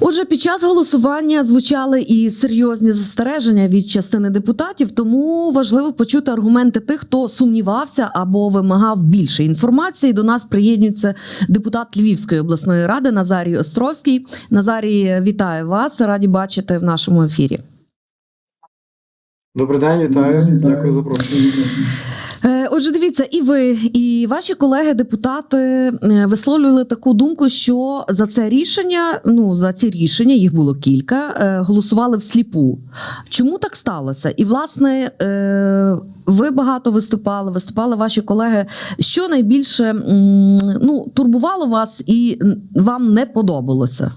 Отже, під час голосування звучали і серйозні застереження від частини депутатів, тому важливо почути аргументи тих, хто сумнівався або вимагав більше інформації. До нас приєднується депутат Львівської обласної ради Назарій Островський. Назарій, вітаю вас! Раді бачити в нашому ефірі. Добрий день, вітаю. Дякую за запрошення. Отже, дивіться, і ви, і ваші колеги-депутати е, висловлювали таку думку, що за це рішення, ну за ці рішення, їх було кілька, е, голосували всліпу. Чому так сталося? І власне е, ви багато виступали, виступали ваші колеги. Що найбільше ну, турбувало вас і вам не подобалося?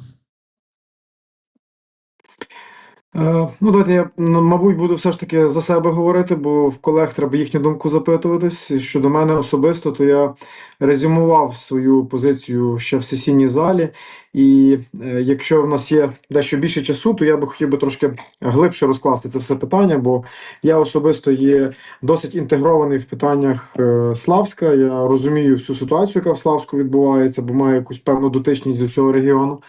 Ну, давайте я, мабуть, буду все ж таки за себе говорити, бо в колег треба їхню думку запитуватись. Щодо мене особисто, то я резюмував свою позицію ще в сесійній залі. І е, якщо в нас є дещо більше часу, то я би хотів би трошки глибше розкласти це все питання, бо я особисто є досить інтегрований в питаннях е, Славська. Я розумію всю ситуацію, яка в Славську відбувається, бо маю якусь певну дотичність до цього регіону.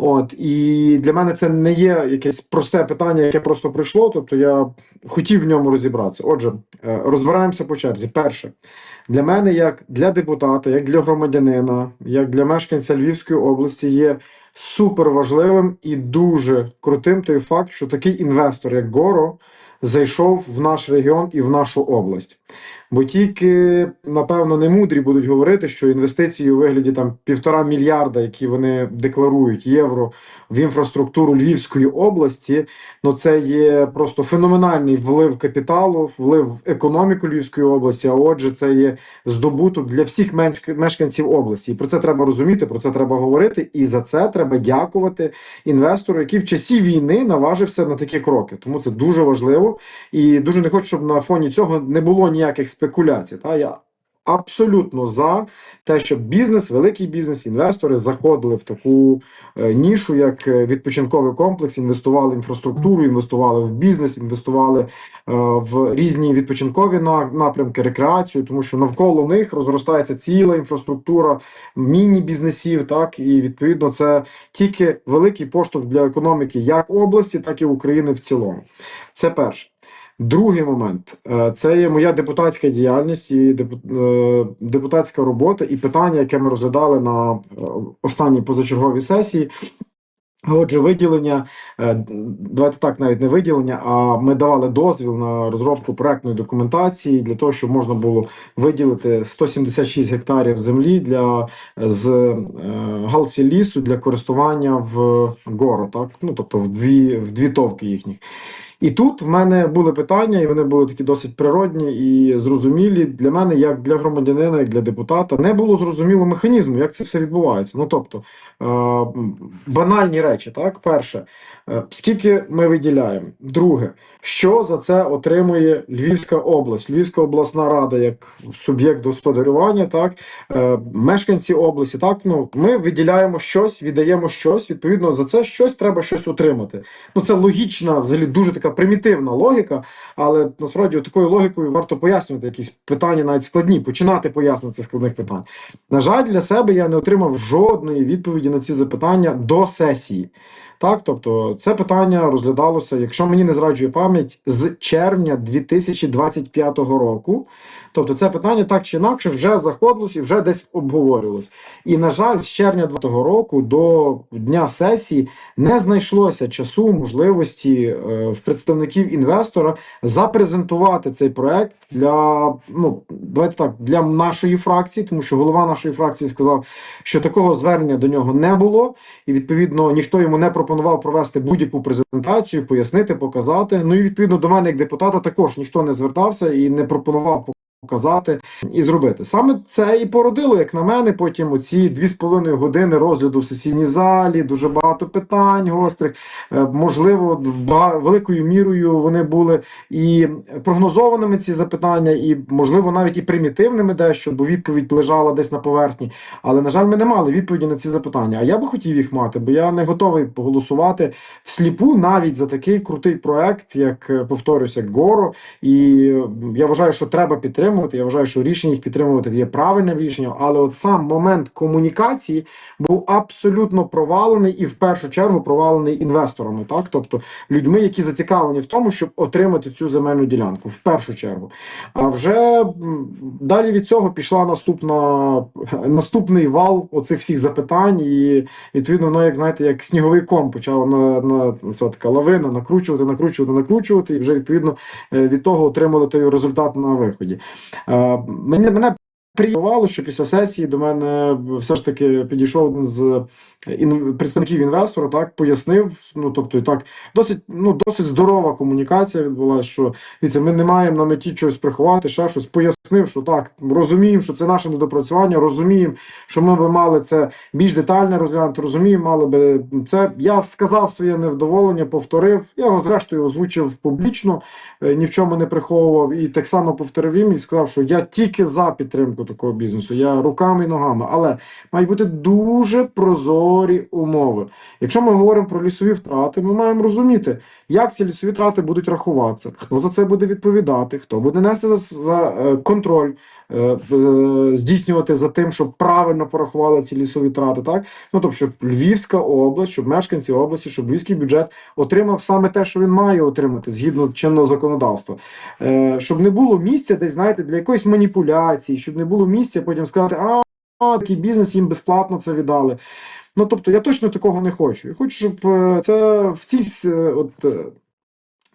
От і для мене це не є якесь просте питання, яке просто прийшло. Тобто я хотів в ньому розібратися. Отже, е, розбираємося по черзі. Перше, для мене, як для депутата, як для громадянина, як для мешканця Львівської області, є супер важливим і дуже крутим той факт, що такий інвестор, як Горо, зайшов в наш регіон і в нашу область. Бо тільки, напевно, не мудрі будуть говорити, що інвестиції у вигляді там півтора мільярда, які вони декларують євро в інфраструктуру Львівської області, ну це є просто феноменальний влив капіталу, влив в економіку Львівської області. А отже, це є здобуток для всіх мешканців області. І про це треба розуміти, про це треба говорити. І за це треба дякувати інвестору, який в часі війни наважився на такі кроки. Тому це дуже важливо. І дуже не хочу, щоб на фоні цього не було ніяких спекуляцій. Та я абсолютно за те, щоб бізнес, великий бізнес, інвестори заходили в таку е, нішу, як е, відпочинковий комплекс, інвестували в інфраструктуру, інвестували в бізнес, інвестували е, в різні відпочинкові напрямки, рекреацію, тому що навколо них розростається ціла інфраструктура міні-бізнесів. Так і відповідно це тільки великий поштовх для економіки як області, так і України в цілому. Це перше. Другий момент Е, це є моя депутатська діяльність і е, депутатська робота, і питання, яке ми розглядали на е, останній позачерговій сесії. Отже, виділення, давайте так, навіть не виділення, а ми давали дозвіл на розробку проектної документації для того, щоб можна було виділити 176 гектарів землі для з е, галсі лісу для користування в горо, так ну тобто в дві в дві товки їхніх. І тут в мене були питання, і вони були такі досить природні і зрозумілі для мене, як для громадянина, як для депутата. Не було зрозуміло механізму, як це все відбувається. Ну тобто е, банальні речі, так, перше, е, скільки ми виділяємо. Друге, що за це отримує Львівська область, Львівська обласна рада як суб'єкт господарювання, так, е, мешканці області. Так, ну ми виділяємо щось, віддаємо щось. Відповідно, за це щось треба щось отримати. Ну це логічна, взагалі дуже така примітивна логіка, але насправді такою логікою варто пояснювати якісь питання, навіть складні, починати пояснити складних питань. На жаль, для себе я не отримав жодної відповіді на ці запитання до сесії. Так, тобто це питання розглядалося, якщо мені не зраджує пам'ять, з червня 2025 року. Тобто це питання так чи інакше вже заходилось і вже десь обговорювалось. І, на жаль, з червня 2020 року до дня сесії не знайшлося часу, можливості е, в представників інвестора запрезентувати цей проект для ну давайте так для нашої фракції, тому що голова нашої фракції сказав, що такого звернення до нього не було, і відповідно ніхто йому не пропонував провести будь-яку презентацію, пояснити, показати. Ну і відповідно до мене, як депутата, також ніхто не звертався і не пропонував показати і зробити. Саме це і породило, як на мене, потім оці дві з половиною години розгляду в сесійній залі, дуже багато питань гострих. Е, Можливо, великою мірою вони були і прогнозованими ці запитання, і можливо навіть і примітивними дещо, бо відповідь лежала десь на поверхні. Але на жаль, ми не мали відповіді на ці запитання. А я би хотів їх мати, бо я не готовий голосувати всліпу навіть за такий крутий проект, як е, повторюся, Горо. І е, я вважаю, що треба підтримати. Підтримувати. Я вважаю, що рішення їх підтримувати є правильним рішенням, але от сам момент комунікації був абсолютно провалений і в першу чергу провалений інвесторами, так тобто людьми, які зацікавлені в тому, щоб отримати цю земельну ділянку, в першу чергу. А вже далі від цього пішла наступна наступний вал оцих всіх запитань, і відповідно воно, як знаєте, як сніговий ком почало на, на це така лавина накручувати, накручувати, накручувати, і вже відповідно е, від того отримали той результат на виході. Мене мене приємувало, що після сесії до мене все ж таки підійшов один з ін, представників інвестора, так пояснив. Ну тобто, так досить ну досить здорова комунікація відбулася. Що дивіться, ми не маємо на меті щось приховати, ще щось пояснив, що так розуміємо, що це наше недопрацювання, розуміємо, що ми би мали це більш детально розглянути. Розуміємо, мали би це. Я сказав своє невдоволення, повторив. Я його зрештою озвучив публічно, е, ні в чому не приховував. І так само повторив їм і сказав, що я тільки за підтримку такого бізнесу. Я руками і ногами, але мають бути дуже прозорі умови. Якщо ми говоримо про лісові втрати, ми маємо розуміти, як ці лісові втрати будуть рахуватися, хто за це буде відповідати, хто буде нести за, за е, контроль, здійснювати за тим, щоб правильно порахували ці лісові втрати. Так? Ну тобто, щоб Львівська область, щоб мешканці області, щоб львівський бюджет отримав саме те, що він має отримати згідно чинного законодавства. Е, щоб не було місця десь, знаєте, для якоїсь маніпуляції, щоб не було місця потім сказати, а, такий бізнес їм безплатно це віддали. Ну тобто я точно такого не хочу. Я хочу, щоб е, це в цій е, от.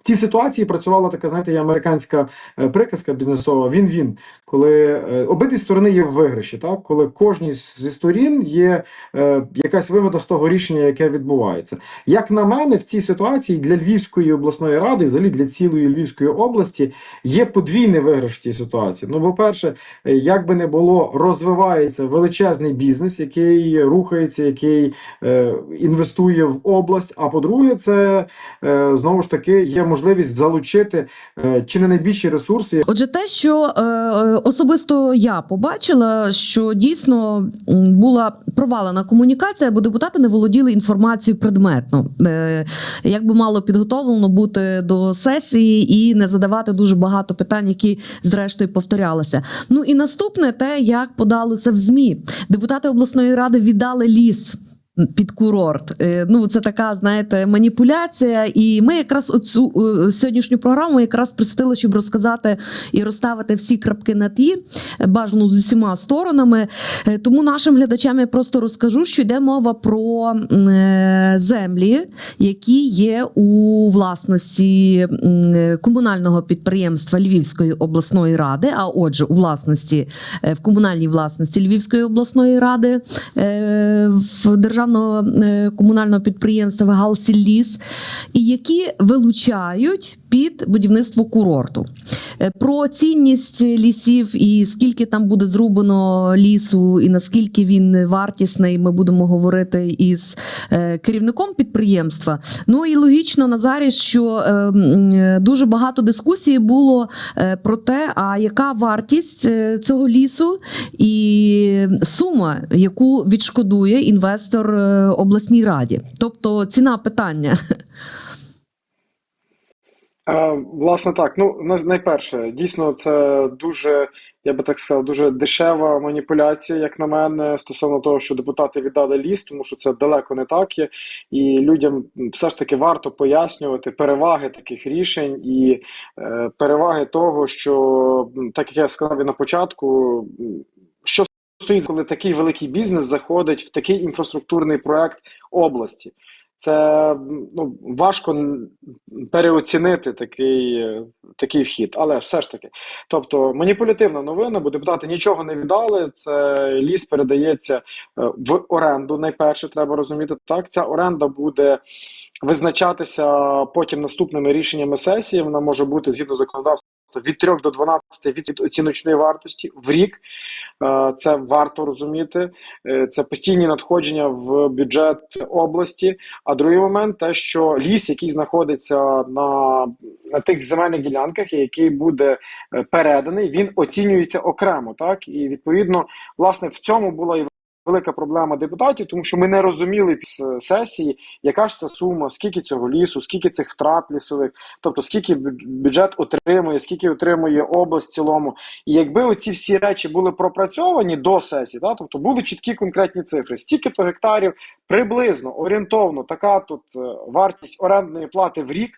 Цій ситуації працювала така, знаєте, є американська е, приказка бізнесова він-він, коли е, обидві сторони є в виграші, так? коли кожній зі сторін є е, якась вигода з того рішення, яке відбувається. Як на мене, в цій ситуації для Львівської обласної ради, взагалі для цілої Львівської області, є подвійний виграш в цій ситуації. Ну, по-перше, е, як би не було, розвивається величезний бізнес, який рухається, який е, інвестує в область. А по-друге, це е, знову ж таки є можливість залучити е, чи не найбільші ресурси, Отже, те, що е, е, особисто я побачила, що дійсно була провалена комунікація, бо депутати не володіли інформацією предметно, як би мало підготовлено бути до сесії і не задавати дуже багато питань, які зрештою повторялися. Ну і наступне те, як подали це в змі. Депутати обласної ради віддали ліс. Під курорт. Е, Ну, це така, знаєте, маніпуляція. І ми якраз оцю е, сьогоднішню програму якраз присвятили, щоб розказати і розставити всі крапки на ті, е, бажано з усіма сторонами. Тому нашим глядачам я просто розкажу, що йде мова про землі, які є у власності комунального підприємства Львівської обласної ради. А отже, у власності в комунальній власності Львівської обласної ради в державного е, комунального підприємства Галсіліс, і які вилучають під будівництво курорту. Е, Про цінність лісів і скільки там буде зрубано лісу, і наскільки він вартісний, ми будемо говорити із е, керівником підприємства. Ну і логічно, Назарі, що е, м, е, дуже багато дискусій було про те, а яка вартість цього лісу і сума, яку відшкодує інвестор обласній раді. Тобто ціна питання. Е, Власне, так. Ну, на- найперше, дійсно, це дуже, я би так сказав, дуже дешева маніпуляція, як на мене, стосовно того, що депутати віддали ліс, тому що це далеко не так є. І людям все ж таки варто пояснювати переваги таких рішень і е, переваги того, що, так як я сказав і на початку, що стоїть, коли такий великий бізнес заходить в такий інфраструктурний проект області. Це ну, важко переоцінити такий, такий вхід, але все ж таки. Тобто маніпулятивна новина, бо депутати нічого не віддали. Це ліс передається е, в оренду. Найперше треба розуміти так. Ця оренда буде визначатися потім наступними рішеннями сесії. Вона може бути згідно законодавства від 3 до 12 від оціночної вартості в рік. Е, Це варто розуміти. Е, Це постійні надходження в бюджет області. А другий момент те, що ліс, який знаходиться на, на тих земельних ділянках, який буде е, переданий, він оцінюється окремо. Так і відповідно, власне, в цьому була і велика проблема депутатів, тому що ми не розуміли після сесії, яка ж це сума, скільки цього лісу, скільки цих втрат лісових, тобто скільки бю- бюджет отримує, скільки отримує область в цілому. І якби оці всі речі були пропрацьовані до сесії, да, тобто були чіткі конкретні цифри, стільки то гектарів приблизно орієнтовно така тут е, вартість орендної плати в рік.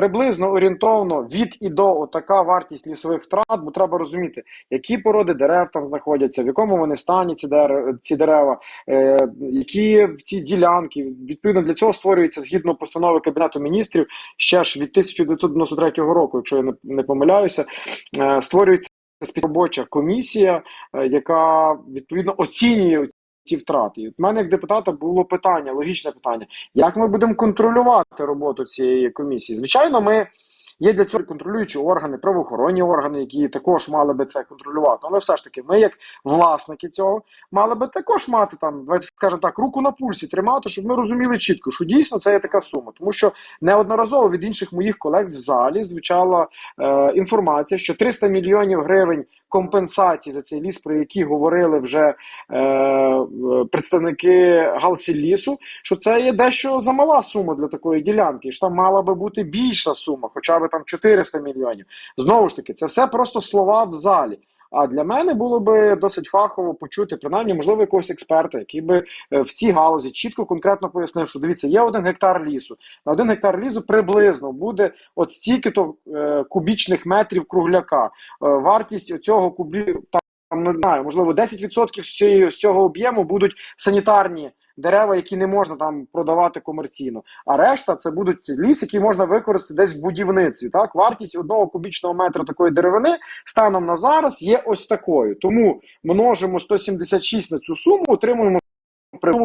Приблизно орієнтовно від і до така вартість лісових втрат, бо треба розуміти, які породи дерев там знаходяться, в якому вони стані ці дерева, ці дерева, е, які ці ділянки. Відповідно для цього створюється згідно постанови Кабінету міністрів ще ж від 1993 року, якщо я не, не помиляюся, е, створюється співробоча комісія, е, яка відповідно оцінює ці втрати. І в мене як депутата було питання, логічне питання: як ми будемо контролювати роботу цієї комісії? Звичайно, ми. Є для цього контролюючі органи, правоохоронні органи, які також мали би це контролювати. Але все ж таки, ми, як власники цього, мали би також мати там, скажемо так, руку на пульсі тримати, щоб ми розуміли чітко, що дійсно це є така сума. Тому що неодноразово від інших моїх колег в залі звучала е, інформація, що 300 мільйонів гривень компенсації за цей ліс, про які говорили вже е, представники Галсіллісу, що це є дещо замала сума для такої ділянки, що там мала би бути більша сума, хоча б там 400 мільйонів. Знову ж таки, це все просто слова в залі. А для мене було би досить фахово почути, принаймні, можливо, якогось експерта, який би е, в цій галузі чітко конкретно пояснив, що дивіться, є один гектар лісу. На один гектар лісу приблизно буде от стільки-то е, кубічних метрів кругляка. Е, вартість цього кубі там не знаю, можливо, 10% з цієї- з цього об'єму будуть санітарні дерева, які не можна там продавати комерційно. А решта це будуть ліс, який можна використати десь в будівництві. Так, вартість одного кубічного метра такої деревини станом на зараз є ось такою. Тому множимо 176 на цю суму, отримуємо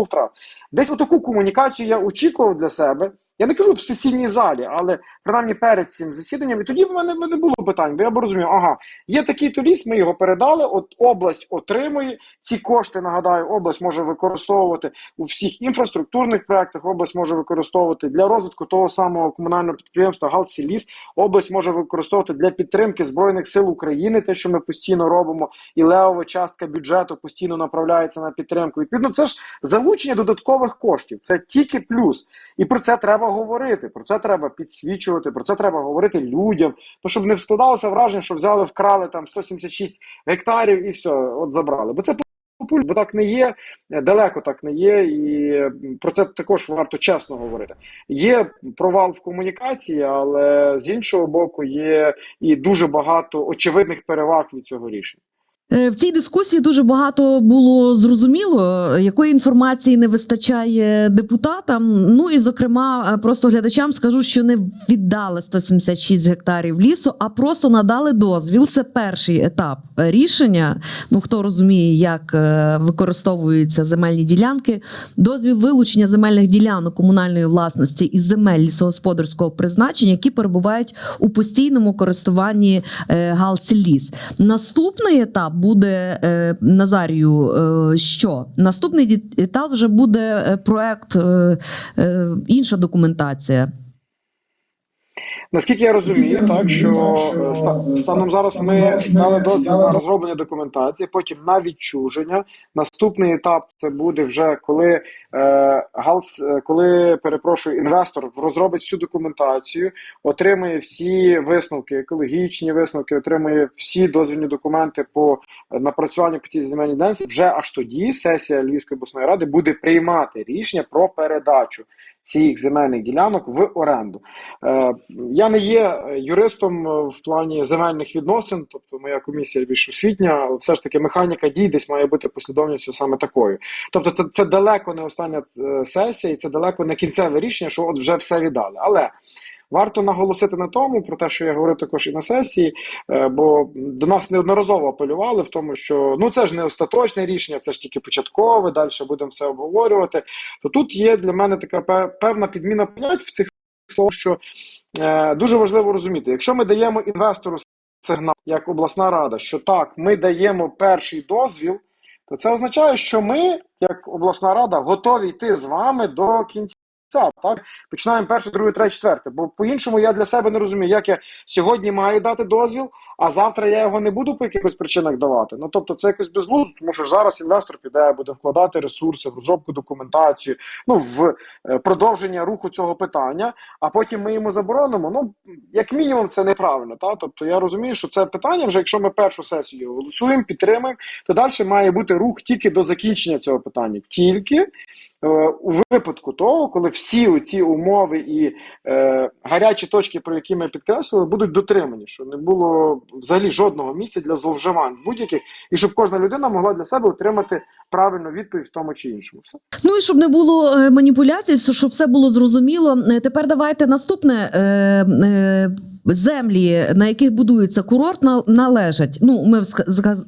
втрат. Десь отаку комунікацію я очікував для себе. Я не кажу в сесійній залі, але принаймні перед цим засіданням, і тоді в мене мене було питань, бо я б розумів, ага, є такий то ліс, ми його передали. От область отримує ці кошти. Нагадаю, область може використовувати у всіх інфраструктурних проектах. Область може використовувати для розвитку того самого комунального підприємства Галсіліс. Область може використовувати для підтримки збройних сил України, те, що ми постійно робимо, і левова частка бюджету постійно направляється на підтримку. Відповідно, це ж залучення додаткових коштів. Це тільки плюс, і про це треба говорити. Про це треба підсвічувати. Про це треба говорити людям. Ну щоб не складалося враження, що взяли, вкрали там 176 гектарів і все, от забрали. Бо це бо так не є, далеко так не є, і про це також варто чесно говорити. Є провал в комунікації, але з іншого боку, є і дуже багато очевидних переваг від цього рішення. Е, В цій дискусії дуже багато було зрозуміло, якої інформації не вистачає депутатам. Ну і зокрема, е, просто глядачам скажу, що не віддали 176 гектарів лісу, а просто надали дозвіл. Це перший етап рішення. Ну хто розуміє, як е, використовуються земельні ділянки. Дозвіл вилучення земельних ділянок комунальної власності із земель лісогосподарського призначення, які перебувають у постійному користуванні е, Галсіліс. Наступний етап буде е, Назарію. е, Що наступний етап вже буде е, проект, інша документація. Наскільки я розумію, так що е, станом зараз ми дали дозвіл на розроблення документації, потім на відчуження. Наступний етап це буде вже коли е, галс, е, коли перепрошую, інвестор розробить всю документацію, отримує всі висновки, екологічні висновки, отримує всі дозвільні документи по е, напрацюванню по цій земельній ділянці. Вже аж тоді сесія Львівської обласної ради буде приймати рішення про передачу цих земельних ділянок в оренду. Е, я не є е, юристом е, в плані земельних відносин, тобто моя комісія більш освітня, але все ж таки механіка дій десь має бути послідовністю саме такою. Тобто, це, це далеко не остання сесія, і це далеко не кінцеве рішення, що от вже все віддали. Але варто наголосити на тому, про те, що я говорив також і на сесії, е, бо до нас неодноразово апелювали в тому, що ну це ж не остаточне рішення, це ж тільки початкове, далі будемо все обговорювати. То тут є для мене така певна підміна понять в цих словах, що е, дуже важливо розуміти, якщо ми даємо інвестору сигнал як обласна рада, що так, ми даємо перший дозвіл, то це означає, що ми, як обласна рада, готові йти з вами до кінця. Так? Починаємо перше, друге, третє, четверте. Бо по-іншому я для себе не розумію, як я сьогодні маю дати дозвіл, а завтра я його не буду по якихось причинах давати. Ну тобто це якось безглуздо, тому що зараз інвестор піде, буде вкладати ресурси в розробку документацію, ну в е, продовження руху цього питання, а потім ми йому заборонимо. Ну як мінімум, це неправильно. Та тобто я розумію, що це питання, вже якщо ми першу сесію голосуємо, підтримуємо, то далі має бути рух тільки до закінчення цього питання, тільки е, у випадку того, коли всі ці умови і е, гарячі точки, про які ми підкреслили, будуть дотримані, що не було взагалі жодного місця для зловживань будь-яких, і щоб кожна людина могла для себе отримати правильну відповідь в тому чи іншому. Все. Ну і щоб не було е, маніпуляцій, щоб все було зрозуміло. Е, Тепер давайте наступне. Е, е, Землі, на яких будується курорт, належать. Ну, ми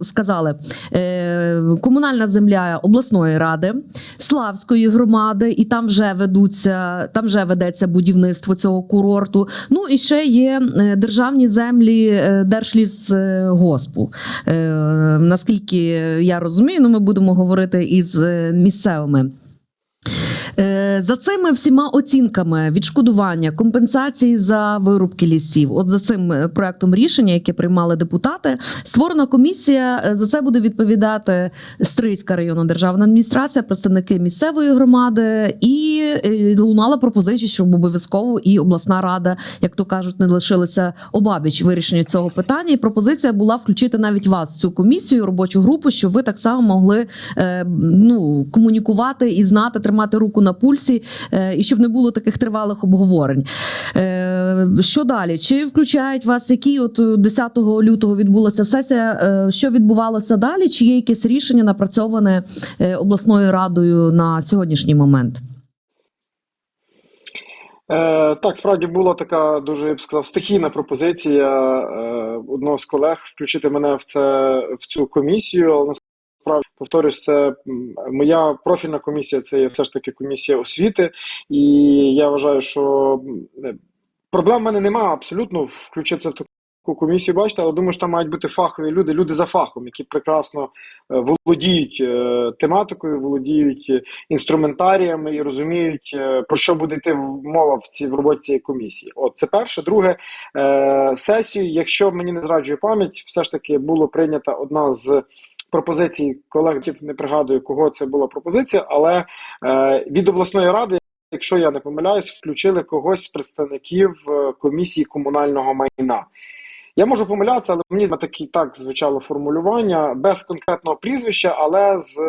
сказали, е, комунальна земля обласної ради, Славської громади, і там вже ведуться, там вже ведеться будівництво цього курорту. Ну і ще є е, державні землі е, Держлісгоспу. Наскільки я розумію, ну ми будемо говорити із місцевими. Е, За цими всіма оцінками відшкодування компенсації за вирубки лісів, от за цим е, проектом рішення, яке приймали депутати, створена комісія. Е, За це буде відповідати Стрийська районна державна адміністрація, представники місцевої громади, і лунала пропозиція, щоб обов'язково і обласна рада, як то кажуть, не лишилися обабіч вирішення цього питання. І пропозиція була включити навіть вас цю комісію, робочу групу, щоб ви так само могли ну, комунікувати і знати, тримати руку на пульсі, е, і щоб не було таких тривалих обговорень. Е, Що далі? Чи включають вас, які от е, 10 лютого відбулася сесія? е, Що відбувалося далі? Чи є якесь рішення напрацьоване е, обласною радою на сьогоднішній момент? Е, так, справді була така дуже я б сказав стихійна пропозиція е, одного з колег включити мене в це в цю комісію. Але повторюсь, це моя профільна комісія. Це є все ж таки комісія освіти, і я вважаю, що проблем в мене немає абсолютно включитися в таку комісію. Бачите, але думаю, що там мають бути фахові люди, люди за фахом, які прекрасно е, володіють е, тематикою, володіють е, інструментаріями і розуміють, е, про що буде йти мова в цій в роботі цієї комісії. От це перше. Друге, е, сесію, якщо мені не зраджує пам'ять, все ж таки було прийнята одна з. Пропозицій колег не пригадую, кого це була пропозиція, але е, від обласної ради, якщо я не помиляюсь, включили когось з представників е, комісії комунального майна. Я можу помилятися, але мені такі так звучало формулювання без конкретного прізвища, але з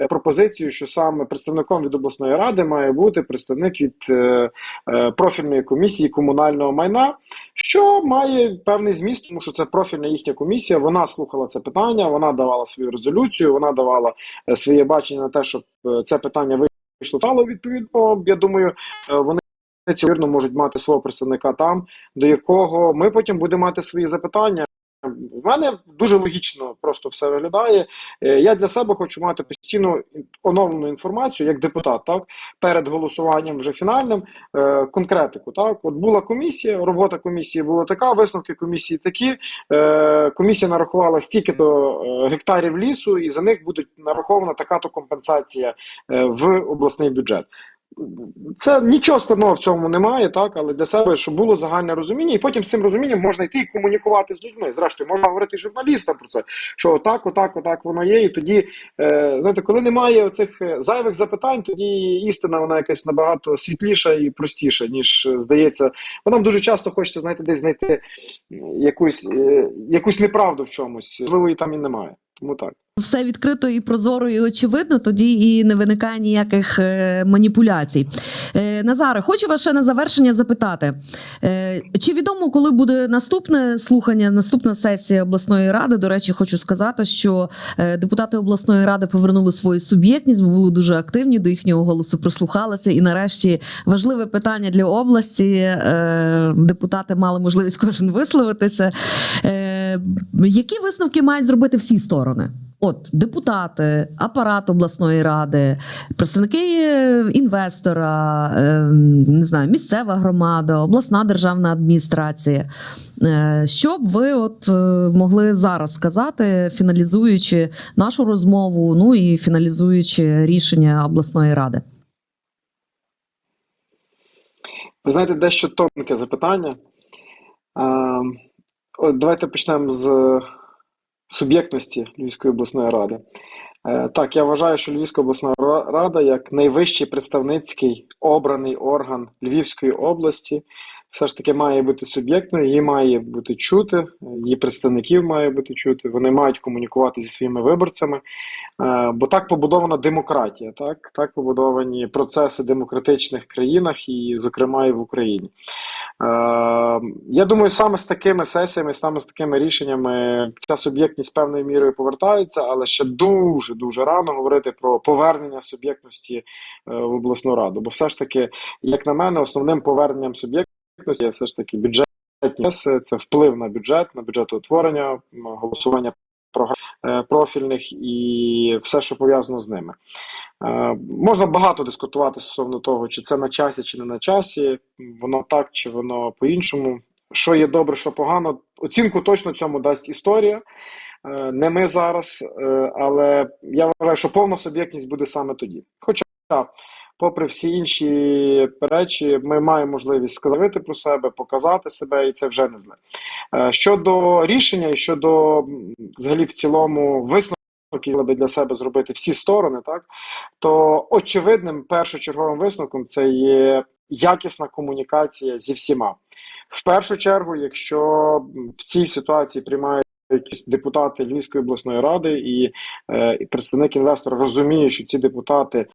е, пропозицією, що саме представником від обласної ради має бути представник від е, е, профільної комісії комунального майна, що має певний зміст, тому що це профільна їхня комісія. Вона слухала це питання, вона давала свою резолюцію, вона давала своє бачення на те, щоб це питання вийшло. Відповідно, я думаю, вони. Цілірно можуть мати свого представника там, до якого ми потім будемо мати свої запитання. В мене дуже логічно просто все виглядає. Е, Я для себе хочу мати постійно оновлену інформацію як депутат, так перед голосуванням вже фінальним, е, конкретику. Так, от була комісія, робота комісії була така, висновки комісії такі. Е, комісія нарахувала стільки до гектарів лісу, і за них буде нарахована така то компенсація в обласний бюджет. Це нічого складного в цьому немає, так але для себе, щоб було загальне розуміння, і потім з цим розумінням можна йти і комунікувати з людьми. Зрештою, можна говорити журналістам про це, що отак, отак, отак воно є. І тоді, е, знаєте, коли немає оцих е, зайвих запитань, тоді істина вона якась набагато світліша і простіша, ніж е, здається. Бо нам дуже часто хочеться знаєте, десь знайти якусь, е, якусь неправду в чомусь. Можливо, і там і немає. Тому так. Все відкрито і прозоро, і очевидно, тоді і не виникає ніяких е, маніпуляцій. Е, Назаре, хочу вас ще на завершення запитати: е, чи відомо, коли буде наступне слухання, наступна сесія обласної ради? До речі, хочу сказати, що депутати обласної ради повернули свою суб'єктність, бо були дуже активні до їхнього голосу, прислухалися. І нарешті важливе питання для області. Депутати мали можливість кожен висловитися. Які висновки мають зробити всі сторони? От депутати, апарат обласної ради, представники е, інвестора, е, не знаю, місцева громада, обласна державна адміністрація. Е, Що б ви от могли зараз сказати, фіналізуючи нашу розмову, ну і фіналізуючи рішення обласної ради? Ви знаєте, дещо тонке запитання. От давайте почнемо з суб'єктності Львівської обласної ради. Е, Так, я вважаю, що Львівська обласна рада, як найвищий представницький обраний орган Львівської області, все ж таки має бути суб'єктною, її має бути чути, її представників має бути чути, вони мають комунікувати зі своїми виборцями. Е, Бо так побудована демократія, так, так побудовані процеси демократичних країнах, і, зокрема, і в Україні. Е, Я думаю, саме з такими сесіями, саме з такими рішеннями ця суб'єктність певною мірою повертається, але ще дуже дуже рано говорити про повернення суб'єктності е, в обласну раду. Бо все ж таки, як на мене, основним поверненням суб'єктності є все ж таки бюджетні це вплив на бюджет, на бюджетоутворення, голосування е, профільних і все, що пов'язано з ними. Е, Можна багато дискутувати стосовно того, чи це на часі, чи не на часі, воно так, чи воно по-іншому. Що є добре, що погано. Оцінку точно цьому дасть історія. Е, Не ми зараз, але я вважаю, що повна суб'єктність буде саме тоді. Хоча, попри всі інші речі, ми маємо можливість сказати про себе, показати себе, і це вже не зле. Е, Щодо рішення і щодо взагалі в цілому висновку, би для себе зробити всі сторони, так то очевидним першочерговим висновком це є якісна комунікація зі всіма. В першу чергу, якщо в цій ситуації приймають депутати Львівської обласної ради, і, е, і представник інвестора розуміє, що ці депутати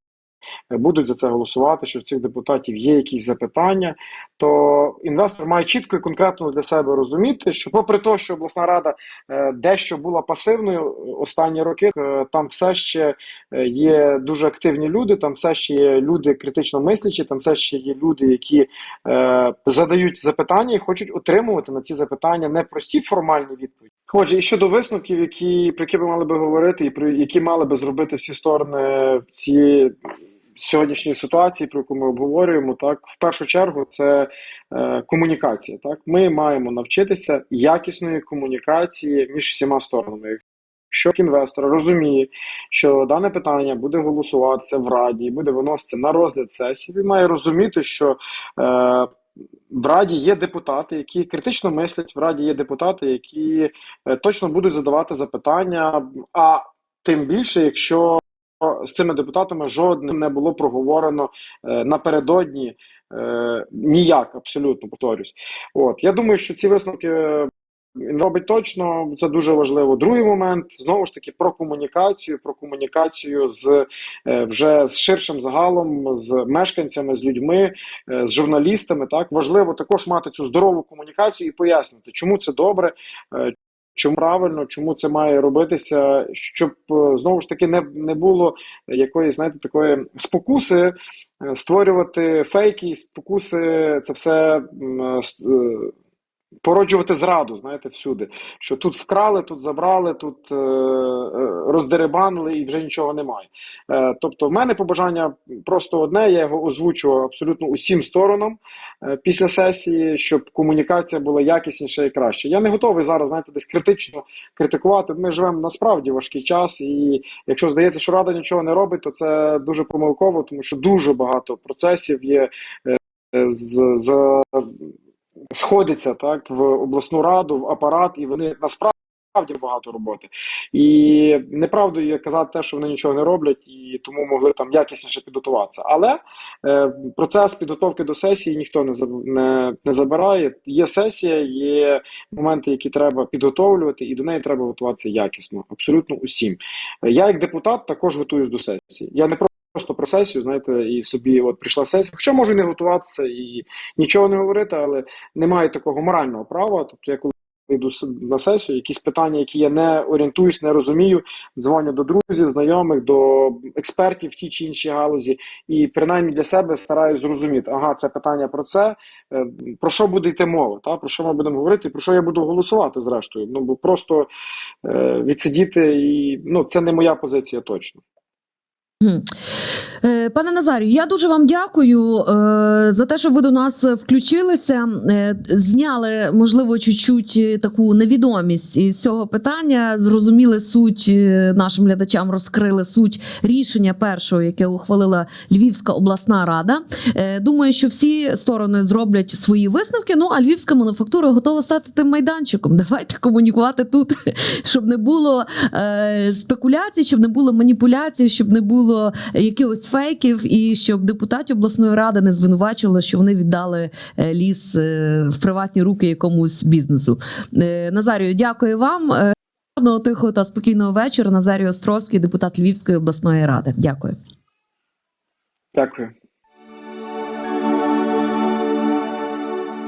будуть за це голосувати, що в цих депутатів є якісь запитання, то інвестор має чітко і конкретно для себе розуміти, що, попри те, що обласна рада е, дещо була пасивною останні роки, е, там все ще е, є дуже активні люди, там все ще є люди критично мислячі, там все ще є люди, які е, задають запитання і хочуть отримувати на ці запитання не прості формальні відповіді. Отже, і щодо висновків, які про які ми мали би говорити, і про які мали би зробити всі сторони цієї сьогоднішньої ситуації, про яку ми обговорюємо, так в першу чергу це е, комунікація. Так, ми маємо навчитися якісної комунікації між всіма сторонами. Якщо інвестор розуміє, що дане питання буде голосуватися в раді, буде виноситися на розгляд сесії, він має розуміти, що е, в раді є депутати, які критично мислять, в раді є депутати, які е, точно будуть задавати запитання, а тим більше, якщо з цими депутатами жодним не було проговорено е, напередодні е, ніяк, абсолютно повторюсь. От я думаю, що ці висновки е, він робить точно, це дуже важливо. Другий момент знову ж таки про комунікацію, про комунікацію з вже з ширшим загалом, з мешканцями, з людьми, з журналістами. Так важливо також мати цю здорову комунікацію і пояснити, чому це добре. Чому правильно, чому це має робитися, щоб е, знову ж таки не, не було якоїсь, знаєте, такої спокуси е, створювати фейки, спокуси, це все е, породжувати зраду, знаєте, всюди. Що тут вкрали, тут забрали, тут е, е, роздеребанили і вже нічого немає. Е, тобто, в мене побажання просто одне, я його озвучував абсолютно усім сторонам е, після сесії, щоб комунікація була якісніша і краще. Я не готовий зараз, знаєте, десь критично критикувати. Ми живемо насправді важкий час, і якщо здається, що рада нічого не робить, то це дуже помилково, тому що дуже багато процесів є е, з, з сходяться так в обласну раду, в апарат, і вони насправді. Багато роботи і неправдою є казати те, що вони нічого не роблять, і тому могли там якісніше підготуватися. Але е, процес підготовки до сесії ніхто не не, не забирає. Є сесія, є моменти, які треба підготовлювати, і до неї треба готуватися якісно, абсолютно усім. Я, як депутат, також готуюсь до сесії. Я не просто про сесію, знаєте, і собі от прийшла сесія. Хоча можу не готуватися і нічого не говорити, але немає такого морального права. Тобто, я коли йду на сесію, якісь питання, які я не орієнтуюсь, не розумію, дзвоню до друзів, знайомих, до експертів в тій чи іншій галузі, і принаймні для себе стараюсь зрозуміти, ага, це питання про це, е, про що буде йти мова, та про що ми будемо говорити, про що я буду голосувати зрештою. Ну бо просто е, відсидіти і ну це не моя позиція точно. Е, Пане Назарію, я дуже вам дякую е, за те, що ви до нас включилися. Е, Зняли, можливо, чуть-чуть таку невідомість із цього питання. Зрозуміли суть нашим глядачам, розкрили суть рішення першого, яке ухвалила Львівська обласна рада. Думаю, що всі сторони зроблять свої висновки. Ну а львівська мануфактура готова стати тим майданчиком. Давайте комунікувати тут, щоб не було спекуляцій, щоб не було маніпуляцій, щоб не було якихось фейків, і щоб депутатів обласної ради не звинувачували, що вони віддали е, ліс е, в приватні руки якомусь бізнесу. Е, Назарію, дякую вам. Гарного, тихого та спокійного вечора. Назарій Островський, депутат Львівської обласної ради. Дякую. Дякую.